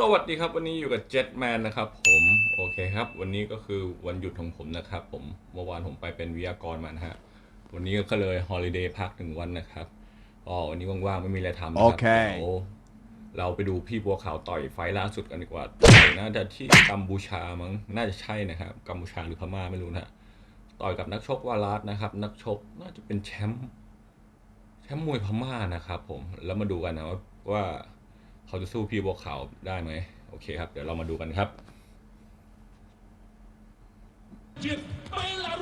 สวัสดีครับ วันนี้อยู่กับเจ็ตแมนนะครับผมโอเคครับ วันนี้ก็คือวันหยุดของผมนะครับ ผมเมื่อวานผมไปเป็นวิทยากรมานะฮะวันนี้ก็เลยฮอลิเดย์พักหนึ่งวันนะครับก็วันนี้ว่างๆไม่มีอะไรทำนะครัโอเค เดี๋ยวเราไปดูพี่บัวขาวต่อยไฟล์ล่าสุดกันดีกว่าต่อยน่าจะที่กัมพูชามั้งน่าจะใช่นะครับกัมพูชาหรือพม่าไม่รู้นะฮะต่อยกับนักชกวาลาสนะครับ นักชกน่าจะเป็นแชมป์แชมป์มวยพม่านะครับ ผมแล้วมาดูกันนะว่าว่า เขาจะสู้พี่บัวขาวได้ไหมโอเคครับ เดี๋ยวเรามาดูกันครับ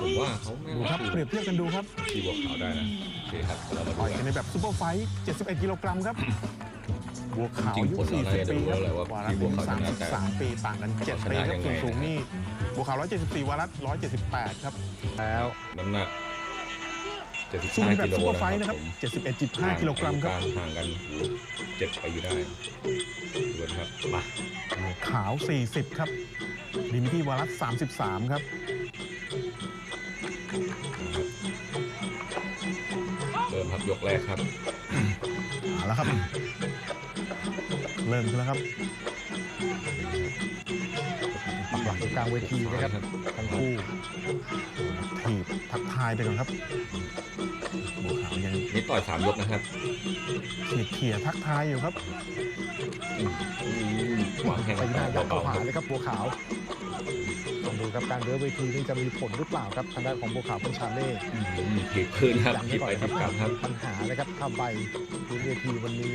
ผมว่าเขาไม่ดูครับสู้เปรียบเทียบกันดูครับพี่บัวขาวได้นะโอเคครับเดี๋ยวเรามาต่ดูอยกักันนในแบบซูเปอร์ไฟท์71 กิโลกรัมครับ บัวขาวจริงๆอายุคนเราน่าจะ40ปีรู้ครับแล้วแหละว่าวาพี่รัตบัวขาวชนะแต่33ปีต่างกัน7ปีครับชนะยังไง ส่วนสูงนี่บัวขาว 174วารัต178 ครับ แล้วน้ำหนัก สู้ใน75แบบกิโลซูเปอร์นะไฟคท์รับนะครับผม71.5กิโลกรัมครับ ห่างกันโอ้โหเจ็ดปีได้ดูกันครับมาบัวขาว 40 ครับดิมิที่วารัต33 ครับ เริ่มครับยกแรกครับ เอาละครับ เริ่มขึ้นแล้วครับปักหลักอยู่กลางเวทีนะครับทั้งคู่ ถีบทักทายไปก่อนครับบัวขาวยังนี่ต่อยสามยกนะครับเขี่ยเขี่ยทักทายอยู่ครับวางแข้งไปหน้ายัดเข้าเบาๆหาครับเลยครับบัวขาวลองดูครับการเดินเวทีนี่จะมีผลหรือเปล่าครับทางด้านของบัวขาวเป็นชาเล่ถีบขึ้นครับยังถีบไปถีบกลับครับปัญหานะครับถ้าใบพื้นเวทีวันนี้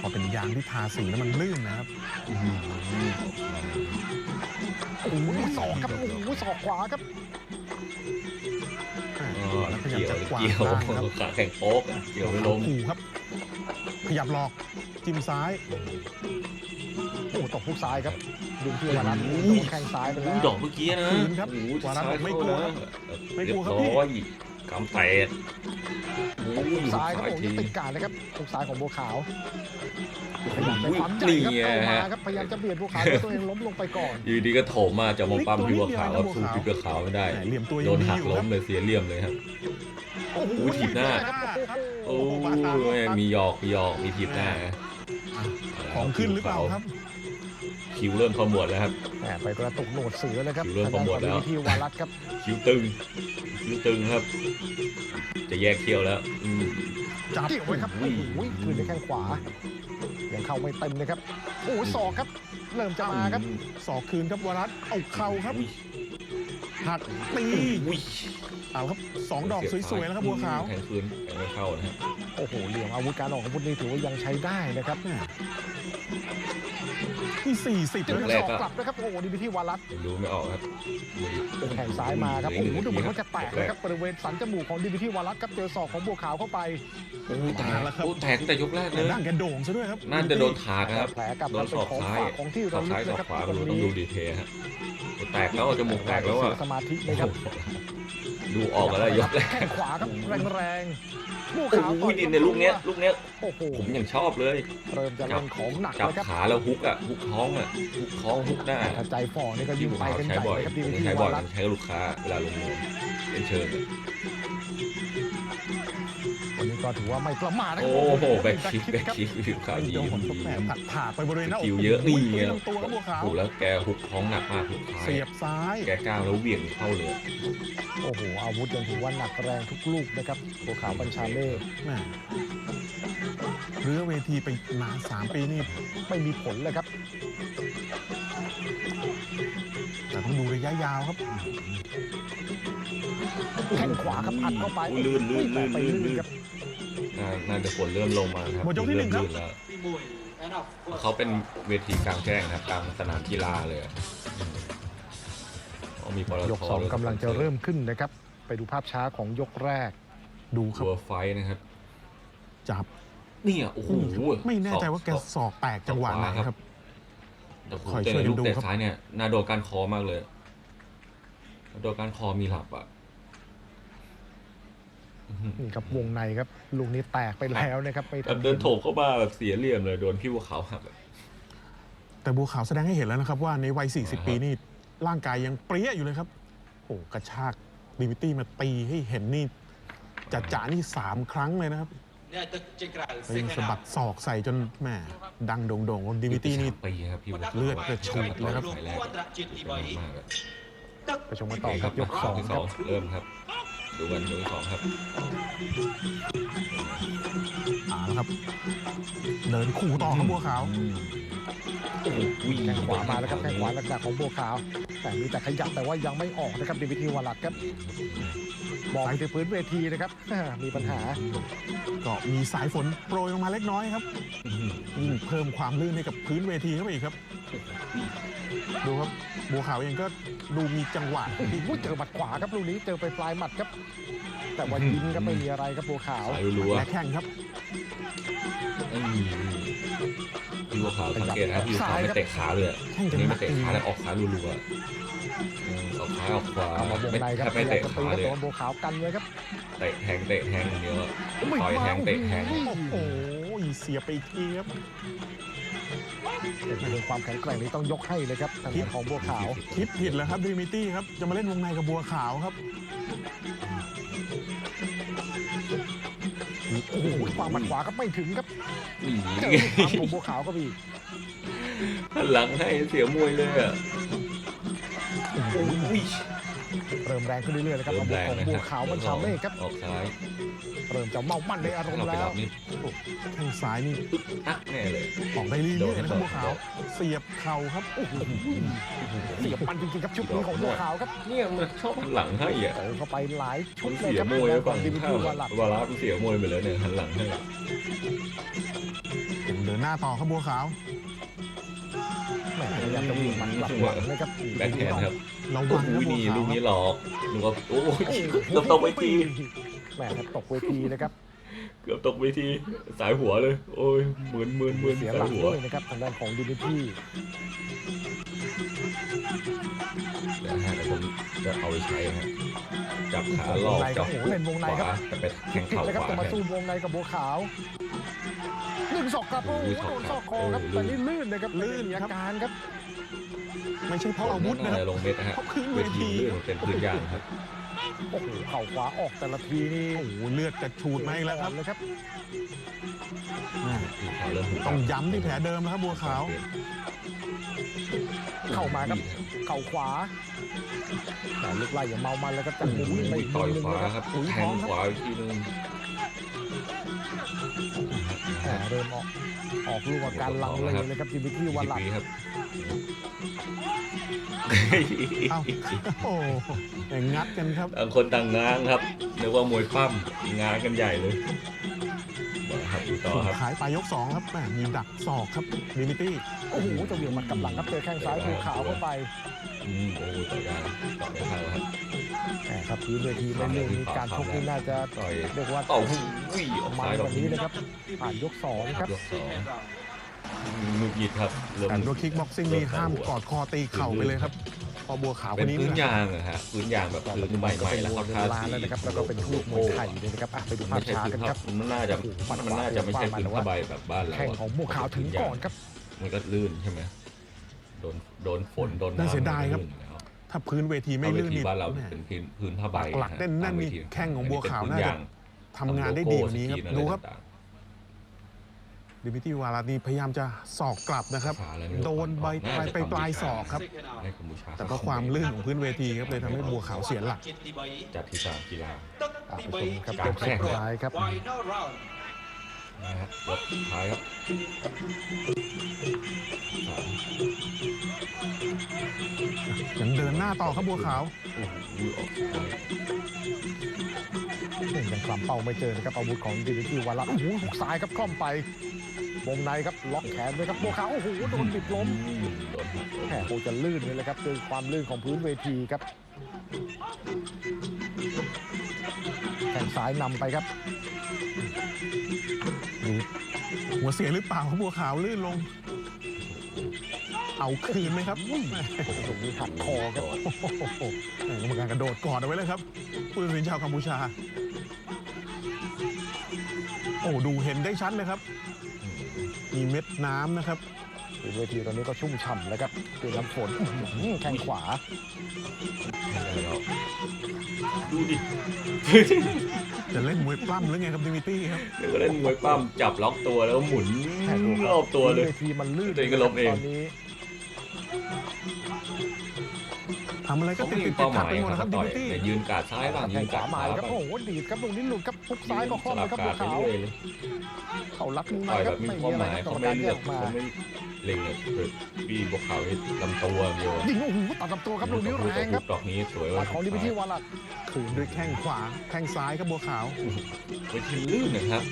พอเป็นยางที่ทาสีแล้วมันลื่นนะครับโอ้โหศอกครับโอ้โหศอกขวาครับอ่าอ๋อแล้วพยายามเกี่ยวจะกวาดเกี่ยวล่างครับขาแข่งโป๊กอะเกี่ยวไม่ลงขู่ครับ ขยับหลอกจิ้มซ้ายโอ้โหตบพุกซ้ายครับดึงที่วารัตโอ้โดโหนแข้งซ้ายไปแล้วดอกเมื่อกี้นะคืนครับโอ้โหวาระซ้ายไม่เข้ากลัวนะครับไม่กลัวครับเรีพี่ยบร้อยกำแตกโอ้ยซ้ายครับซ้ายผมทีนี่ติดการนะครับพุกซ้ายของบัวขาวพยายามไปอุ้ยความใหญ่นี่ครับไงเข้ามาฮะครับพยายามจะเบียดบัวขาวแต่ตัวเองล้มลงไปก่อนอยู่ดีก็โถมมาจะมาปั๊มพี่บัวขาวแล้วสู้พี่บัวขาวไม่ได้แหมเหลี่ยมตัวโดยังนดีหักอยู่ล้ครัมบเลยเสียเหลี่ยมเลยครับโอ้โหอุ้ยถีบหน้าครับโอ้บาตาโลยตัสมีหยอกมีหยอกมีถีบหน้านะของขึ้นหรือเปล่าครับคิวเริ่มขมวดแล้วครับแหมไปกระตุกโหนดเสือเลยครับอยู่เริ่มโปรโมทแล้วทางด้านของที่วารัตครับคิวตึงคิวตึงครับ จะแยกเคี้ยวแล้วอืมจับเกี่ยวไว้ครับอุ้โอ้ยโหคืนในแข้งขวา ยังเข้าไม่เต็มเลยครับโอ้โหศอกครับ เริ่มจะมาครับสอกคืนครับวารัตเอาเข่าครับอุ้ยหักตีอุ้ยเอาครับสองดอกสวยๆแล้วครับบัวขาวแทงคืนแทงไม่เข้านะฮะโอ้โหเหลี่ยมอาวุธการออกอาวุธนี่ถือว่ายังใช้ได้นะครับ ที่สี่สิบเจแล้วอครับศอกกลับนะครับโอ้โหนี่ไปที่วารัตยังดูไม่ออกครับดูดิแข่งซ้ายมาครับโอ้โหดูเหมือนว่าจะแตกนะครับบริเวณสันจมูกของดิบิที่วารัตครับเจอศอกของบัวขาวเข้าไปโอ้ยแตกแล้วครับโอ้แตกตั้งแต่ยกแรกเลแต่ยร่างแกโด่งซะด้วยครับน่าจะโดนถากนะครับแผลกลับโดมานศเป็นอกของซ้ายฝากของที่ศระอกลึซ้ายกศอกนะครับขวาวันดูต้องนี้ดูดีเทลฮะแตกแล้วจมูกแตกแล้วอะเสียสมาธิเลยครับดูออกกันแล้วยกแรกแข้งขวาครับแรงๆ บัวโอ้ขาวโหดินในลูกเนี้ยลูกเนี้ยโอ้โหผมยังชอบเลยเริ่มจะเล่นของหนักจับแล้วครับขาแล้วฮุกอะฮุกท้องอะฮุกท้องฮุกหน้าถ้าใจฝ่อนี่ก็ที่ยิ่งผมไปกันใช้ใหญ่บ่อยนะครับผดีมวิธีใช้บ่อวายรัตผมใช้กับลูกค้าเวลาลงนวมเป็นเชิญวันนี้ ก็ถือว่าไม่ประมาทนะครัโอ้โหแบ็คบ็คิกแบ็คคิกผิวขาวไม่ดีโดนแหมผักถากไปบริเวณหน้าอกคิวเยอะนี่ไงลำตัวครับบัวขาวโอ้แล้วแกฮุกท้องหนักมากฮุกท้ายเสียบซ้ายแกก้าวแล้วเหวี่ยงเข้าเลยโอ้โหอาวุธยังถือว่าหนักแรงทุกลูกนะครับบัวขาวบัญชาเล่แหม่เรือเวทีไปนานสามปีนี่ไม่มีผลเลยครับแต่ต้องดูระยะยาวครับแข้งขวาครับอัดเข้าไปอุ้ยลื่นลื่นลื่นไปลื่นลื่ลื่นนครับ น่าน่าจะฝนเริ่มลงมาครับหมดยกที่หนึ่งครับ เมลื่แล้วเขาเป็นเวทีกลางแจ้งนะครับกลางสนามกีฬาเลยอะอืมเขามีปตทยกสองด้วยกำลังจะเริ่มขึ้นนะครับ ไปดูภาพช้าของยกแรก ดูครับ ตัวไฟท์นะครับ จับเนี่ยโอ้โหไม่แน่ใจว่าแกศอกศอกแตกจังหวะไหนครับ แต่ผมคอยเจช่วยอกันลูกดูเตะครับ ซ้ายเนี่ยน่าโดนการคอมากเลยน่าโดนการคอมีหลับอะอื้อหือ นี่ครับวงในครับลูกนี้แตกไปแล้วนะครับไปเดินโถกเข้ามาแบบเสียเหลี่ยมเลยโดนพี่บัวขาวหักแต่บัวขาวแสดงให้เห็นแล้วนะครับ ว่าในวัย 40 ปีนี่ร่างกายยังเปรี้ยอยู่เลยครับ โอ้กระชากดิวิตี้มาตีให้เห็นนี่จัดจ่านี่ 3 ครั้งเลยนะครับยิงสะบัดศอกใส่จนแหมดังโด่งโดิวิตี้นี่เลือดกระชูดเลยครับไปชมมาต่อครับยกสองครับเริ่มครับ ดูกันดูสองครับ แล้วครับ เดินขู่ต่อครับบัวขาวโอ้โหแข้งขวามาแล้วครับแข้งขวาหลักๆของบัวขาว แต่มีแต่ขยับแต่ว่ายังไม่ออกนะครับดิวิทีวาลัดครับมองไปที่พื้นเวทีนะครับมีปัญหา ก็มีสายฝนโปรยลงมาเล็กน้อยครับยิ่งเพิ่มความลื่นให้กับพื้นเวทีเข้าไปอีกครับ ดูครับบัวขาวเองก็ดูมีจังหวะอุ้ยเจอหมัดขวาครับลูกนี้เจอไปปลายหมัดครับ แต่ว่ายิงก็ไม่มีอะไรครับบัวขาวสายรัวและแข่งครับๆอืมพี่บัวขาวสังเกตนะครับพี่บัวขาวไม่เตะขาเลยอะแข่งกันนี่หนัไม่กเตะจริงขาแต่ออกขารัวๆอะเออออกซ้ายออกขวาเอามาวงไม่ในครับแทบพไม่ยายามเตะจะตีขาครับเลยโดนบัวขาวกันเลยครับเตะแทงเตะแทงอย่างเดียวอะต่อยแทงเตะแทงโอ้โหเสียบไปอีกทีครับเป็นเรื่องความแข็งแกร่งนี้ต้องยกให้เลยครับทางด้านของบัวขาวคิดผิดแล้วครับดิมิตี้ครับจะมาเล่นวงในกับบัวขาวครับ โอ้โหความหมัดขวาก็ไม่ถึงครับนี่เจอความของบัวขาวก็มีหันหลังให้เสียมวยเลยอะโอ้ย เริ่มแรงขึ้นเรื่อยๆเลยครับเริ่ขอมงแรงของนะบัควรับขาวมันชาเมฆครับออกซ้ายเริ่มจะเมามั่นในอารมเราณ์ไปแล้รัวบนี่แข้งซ้ายนี่อักแน่เลยออกได้เรื่อยๆนะครับบัวขาว เสียบเข่าครับโอ้โหเสียบมันจริงๆครับชุดนี้ของบัวขาวครับเนี่ยมันชอบหันหลังให้อะเจอเข้าไปหลายชุมัดนเลยเสียครับมวยขฝั่องงดิมิทข้ารีมวาลับวาระมันเสียมวยไปแล้วเนี่ยหันหลังให้ยังเดินหน้าต่อครับบัวขาว จะวิ่งมันกลับหลังนะครับแบ็คแฮนด์ครับระโอ้วังนะบัวนี่ลูกนี้หลอกหนูก็โอ้ยเกือบตกเวทีแหม่ครับตกเวทีนะครับเกือบตกเวทีสายหัวเลย โอ้ยหมือนหมือนหมือนเสียสาหลัยกหัวด้วยนะครับทางด้านของดิมิทรีเดี๋ยวฮะเดี๋ยวผมจะเอาไปใช้ฮะ จับขาหลอกในคจัรับบโอ้โหเล่นวงในขครับวาแต่ไปแทงผิดเข่าเลยขครับวาจะมาแทนสู้วงในกับบัวขาวหนึ่งศอกครับโอ้โหโดนศอกคอครับแต่นี่ลื่นเลยครับลื่นมีอาการครับ ไม่ใช่เพราะอาวุธนะคน่ารับจะลงเม็ดนะฮะเพราะพื้นเวเวทีทีลื่นเป็นพื้นยางครับโอ้โหเข่าขวาออกแต่ละทีนี่โอ้โหเลือดกระฉูดมาอีกแล้วครับเลยครับแม่เริ่มต้องย้ำที่แผลเดิมแล้วครับบัวขาว เข้ามาครับ เข่าขวาแต่ ลูกไล่อย่างเมามันแล้วก็จังหวะวิ่งไปอีกต่อยหนึ่งขวานะครับแทงขวาอีกทีนึงแหม่เริ่มออกออกลูกอาการลังเลยเลยครับดิมิทรีวันหลังปีครับเอ้าโอ้โหอย่างงัดกันครับต่างคนต่างง้างครับนึกว่ามวยปั้มง้างกันใหญ่เลยมาครับดูต่อครับขายปลายยกสองครับแหมมีดักศอกครับดิมิตี้โอ้โหจะเหวี่ยงหมันกำลังครับเจอแข้งซ้ายภูขาวเข้าไป อืมโอ้โหต่อยได้ต่อยไม่เข้าครับแหมครับพื้นเวทีในเรื่องนี้การชกนี่น่าจะต่อยเรียกว่าต่อหูวิ่ออกมันซ้ายกดอกว่านี้นะครับผ่านยกสองครับยกสองหงุดหงิดครับเริ่มแต่ด้วยคิกบ็อกซิ่งนี่ห้ามกอดคอตีเข่าไปเลยครับเพอบัวขาวคเป็นนนี้พื้นนะยางอะฮะพื้นยางแบบพื้นใหม่ๆแล้วเขาเป็นทาล้านสีแล้วนะครับแล้วก็เป็นทูตมวยไทยด้วยนะครับอะไปดูภาไม่พใช่ช้าพื้กันนผ้าครับมันน่าจะมันน่าจะไม่ใช่พื้นผ้าใบแบบบ้านเราแข้งอะของบัวขาวถึงก่อนครับ มันก็ลื่นใช่ไหม โดนโดนฝนโดนน้ำเสียดายครับ ถ้าพื้นเวทีไม่ลื่นนี่บ้านเราเป็นพื้นพื้นผ้าใบหลักๆแน่นนี่แข้งของบัวขาวน่าจะทำงานได้ดีกว่านี้ครับดูครับ ดิมิทรีวาลานีพยายามจะสอกกลับนะครับ โดนใบปลายไปปลายสอกครับ แต่ก็ความลื่นของพื้นเวทีครับเลยทำให้บัวขาวเสียหลัก จัดที่สามกีฬา อะไปชมครับเกมสุดท้ายครับ นะฮะยกสุดท้ายครับยังเดินหน้าต่อครับบัวขาวโอ้โหออกซ้ายยังคลำเป้าไม่เจอนะครับอาวุธของดิมิทรีวันละโอ้โหหุกซ้ายครับคล่อมไปวงในครับล็อกแขนไว้ครับบัวขาวโอ้โหโดนบิดล้มอืมโดนหักโดนแหมหักคจะลื่นนี่แหละครับคือความลื่นของพื้นเวทีครับแข้งซ้ายนำไปครับ หัวเสียหรือเปล่าครับบัวขาวลื่นลง เอาคืนไหมครับตรงนี้หักคอครับโอ้โหแหม่กรรมการกระโดดกอดเอาไว้เลยครับผู้ตัดสินชาวกัมพูชา โอ้ดูเห็นได้ชัดเลยครับ มีเม็ดน้ำนะครับ พื้นเวทีตอนนี้ก็ชุ่มฉ่ำแล้วครับด้วยน้ำฝนอื้อหือแข้งขวาไม่ได้แล้วดูดิจะเล่นมวยปล้ำหรือไงครับดิมิตี้ครับเดี๋ยวก็เล่นมวยปั้มจับล็อกตัวแล้วหมุนแค่ดูครรัอบตัวเลยพื้นเวทีมันลื่นตัวเองก็ล้มเองตอนนี้ ทำอะไรก็เขาติไม่ดมีติดเป้าหขัดมายไปหมดคนะครัรับบดิต่อยมิตี้แต่ยืนการซ้ายบ้างยืแข้นงขการวามาขวาครับบ้างโอ้โหดีดครับตรงนี้หลุดครับพุกซ้ายก็คล่อมสเลลัยบครับกาบัรวไปขาวเรื่อยเลยเขารัดมือต่อยคแบรับบมีไม่เป้ามีหอะไรมายครับกรเขารมไม่การแยเลือกกมา เขาไม่เล็งอะคือพี่บวกขาวนี่ลำตัวเดียวยิงโอ้โหตัดลำตัวครับลูกนี้แรงครับดอกนี้สวยตัว่าดของดิมิที่วาลัดขืนด้วยแข้งขวาแข้งซ้ายครับบัวขาวเวทีลื่นนะครับ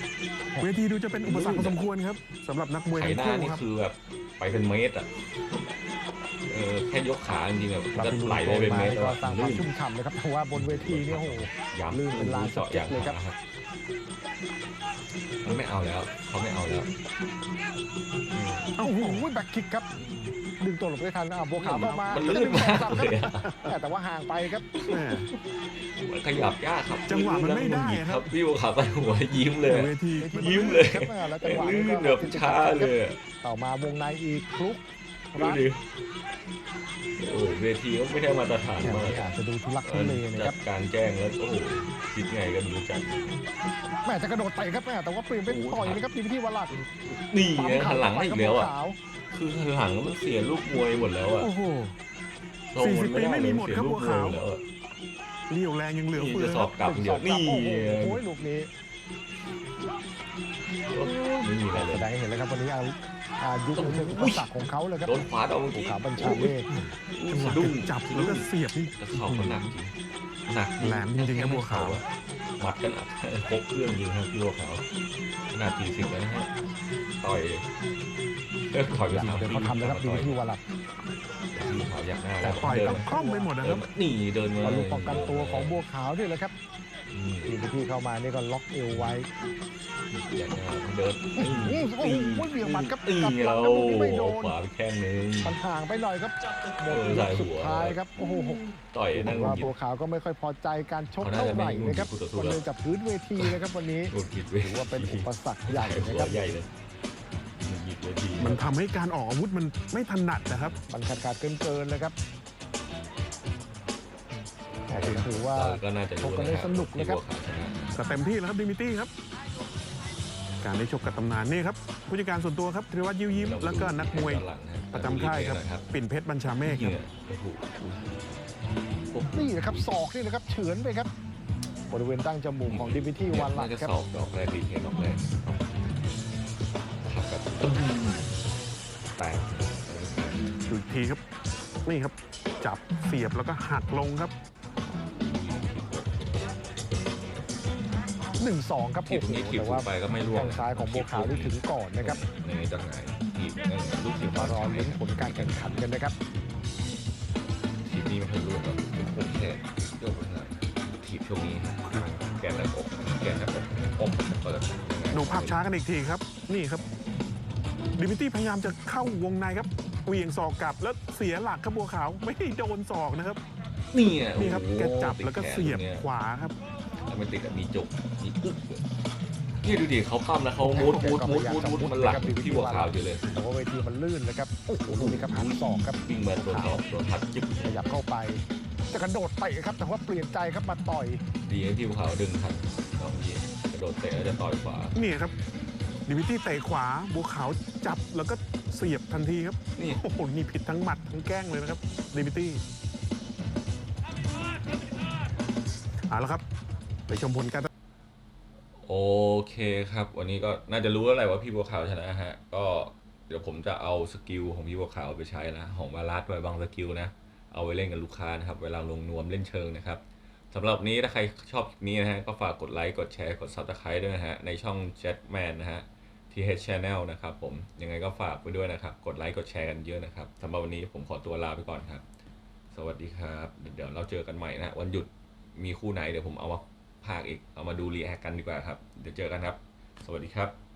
เวทีดูจะเป็นอุปสรรคพอสมควรครับสำหรับนักมวยไถทั้งหน้าคู่นี่ครับคือแบบไปเป็นเมตรอะเออแค่ยกขาจริงๆแบบเราก็ไปดูไหลโซไปนเป็นมาเมตรนี่แล้วก็อะสร้างความลื่นชุ่มฉ่ำเลยครับแต่ว่าบนเวทีนี่โอ้โหย้ำลื่นเป็นลานเจาะอย่างสเก็ตเลยครับขาครับ มันไม่เอาแล้วเขาไม่เอาแล้วอืมโอ้โหแบ็คคิกครับ ดึงตัวหลบได้ทันอะบัวขาวก็มามันแล้วลื่ดึนงมากกลับเลยอะครับแต่ว่าห่างไปครับ แม่ มันขยับยากครับจังหวะมันไม่ได้ลื่นครับ พี่บัวขาวใส่หัวยิ้มเลยแต่เวที ยิ้มเลยครับอะแล้วจังหวะลื่นี้นก็แบบช้าเลยอะต่อมาวงในอีกคลุก ดูรัดดิโอ้ยเวทีก็ไม่ได้มาตรฐานแค่มากนี้อาจจะดูทุลักเอทุอเลนะคจัรับดการแจ้งแล้วโอ้โหคิดไงกันดูจัดแม่จะกระโดดเตะครับแม่แต่ว่าเปลี่ยนเป็นต่อยนะครับดิมิที่วาลัดนี่ไงปั๊มหันหลังให้อีกแล้วอะ ขาวคือหันหลังแล้วมันเสียลูกมวยหมดแล้วอะโอ้โห ทรงน40ปีไม่มีหมดครับเสียลูกบัวขาวมยแล้วอะเรี่ยวแรงยังเหลือนี่เฟือจะคสอรับบกลับเดี๋ยวนี่โอ้โหลูกนี้ ไม่มีอะไรเลแสยดงให้เห็นแล้วครับวันนี้อาอายุเป็นอุปสรรคของเขาเลยครับโดนขวาเอาเมื่อภูกี้ เขาบัญชาเมฆจังหวะสะดุ้งจับแล้วก็เสียบนี่แต่เข่าเขาหนักจริงหนักแหลมจริงๆครับบัวขาวอะมัดกันอัดพกเครื่องจริงครับพี่บัวขาวขนาดทีสิบแล้วนะฮะต่อยเลิกต่อยไปอย่างสามเดี๋ยวเขาทำนะครับดิมิที่วาลัดพี่ขาวอยากหน้าแต่ต่อยกับคล่อมไปหมดนะครับนี่เดินมาเอาลูกป้องกันตัวของบัวขาวด้วยแหละครับ อืมดิมิที่เข้ามานี่ก็ล็อกเอวไว้อยากหน้าเดินโอ้โหเบี่ยงหมัดครับตีกลับหลัเรางครับลูกนี้ไม่โดนขวาไปแข้งนึงมันห่างไปหน่อยครับหมดยกสุดท้ายครับโอ้โหต่อยนั่งว่าบัวขาวก็ไม่ค่อยพอใจการชกเขาน่าเท่าไหม่ร่นะครับคู่อนแล้วเดินจากพื้นเวทีนะครับวันนี้ถือว่าเป็นอุปสรรคใหญ่นะครับใหญ่เลยหยิบเวทีมันทำให้การออกอาวุธมันไม่ถนัดนะครับมันขาดขาดเกินเกินๆเลยครับ แต่ถือว่าเราก็น่าจะรู้ชกกันได้สนุกนะครับที่บัวขาวชนะก็เต็มที่แล้วครับดิมิตี้ครับการได้ชกกับตำนานนี่ครับผู้จัดการส่วนตัวครับธีรวัตรยิ้วยิ้ม แล้วก็นักมวยด้านหลังนประจำค่ายครับ ปิ่นเพชรบัญชาเมฆนี่ครับโอ้โหนี่นะครับศอกนี่นะครับเฉือนไปครับ บริเวณตั้งจมูกของดิมิที่วันหลัน่ากจะครับสอบดอกแรกดีเทนดอกแรกขับแบบตึ้งแตกดูอีกทีครับ นี่ครับ จับเสียบแล้วก็หักลงครับ หนึ่งสองครับทีโอ้บโหนี้ทีบแต่ถูว่ากไปก็ไม่ร่วงแข้งซ้ายของบัวขาวนี่ถึงก่อนนะครับในจากไหนทีบนั่นลูกทีบมารอลุ้นผลการแข่งขันกันนะครับทีบนี้ไม่ค่อยร่วงแบบผมแค่โยกไปหน่อยทีบช่วงนี้แกนหน้าอกแกนหน้าอกอกเปิดดูภาพช้ากันอีกทีครับ นี่ครับดิมิตี้พยายามจะเข้าวงในครับเหวี่ยงศอกกลับแล้วเสียหลักครับบัวขาวไม่ได้โดนศอกนะครับนี่นี่ครับแกจับแล้วก็เสียบขวาครับแล้ว มันติดกับมีจุกมีอึกด้วยนี่ดูดิเขาปั้มแล้วเขามูดมูดมูดมูดมูดมันหลักที่บัวขาวอยู่เลยแต่ว่าเวทีมันลื่นนะครับโอ้โหดูนี่ครับหันศอกครับวิ่งมาตัวสอบตัวทัดจึ๊บขยับเข้าไปจะกระโดดเตะครับแต่ว่าเปลี่ยนใจครับมาต่อย ดีที่บัวขาวดึงทันน้องยีกระโดดเตะแล้วจะต่อยขวานี่ครับดิมิตี้เตะขวาบัวขาวจับแล้วก็เสียบทันทีครับนี่โอ้โหนี่ผิดทั้งหมัดทั้งแกล้งเลยนะครับดิมิตี้เอาละครับ ไปชมผลการโอเคครับ วันนี้ก็น่าจะรู้แล้วแหละว่าพี่บัวขาวชนะฮะ ก็เดี๋ยวผมจะเอาสกิลของพี่บัวขาวไปใช้นะของมาลัดไว้บางสกิลนะ เอาไว้เล่นกับลูกค้านะครับ เวลาลงนวมเล่นเชิงนะครับสำหรับนนี้ถ้าใครชอบคลิปนี้นะฮะ ก็ฝากกดไลค์ กดแชร์ กด Subscribe ด้วยนะฮะ ในช่อง Jetman นะฮะ TH Channel นะครับผม ยังไงก็ฝากไปด้วยนะครับ กดไลค์ กดแชร์กันเยอะนะครับสำหรับวันนี้ผมขอตัวลาไปก่อนครับ สวัสดีครับ เดี๋ยวเราเจอกันใหม่นะ วันหยุดมีคู่ไหนเดี๋ยวผมเอามา ภากอีก เอามาดูรีแอคกันดีกว่าครับ เดี๋ยวเจอกันครับ สวัสดีครับ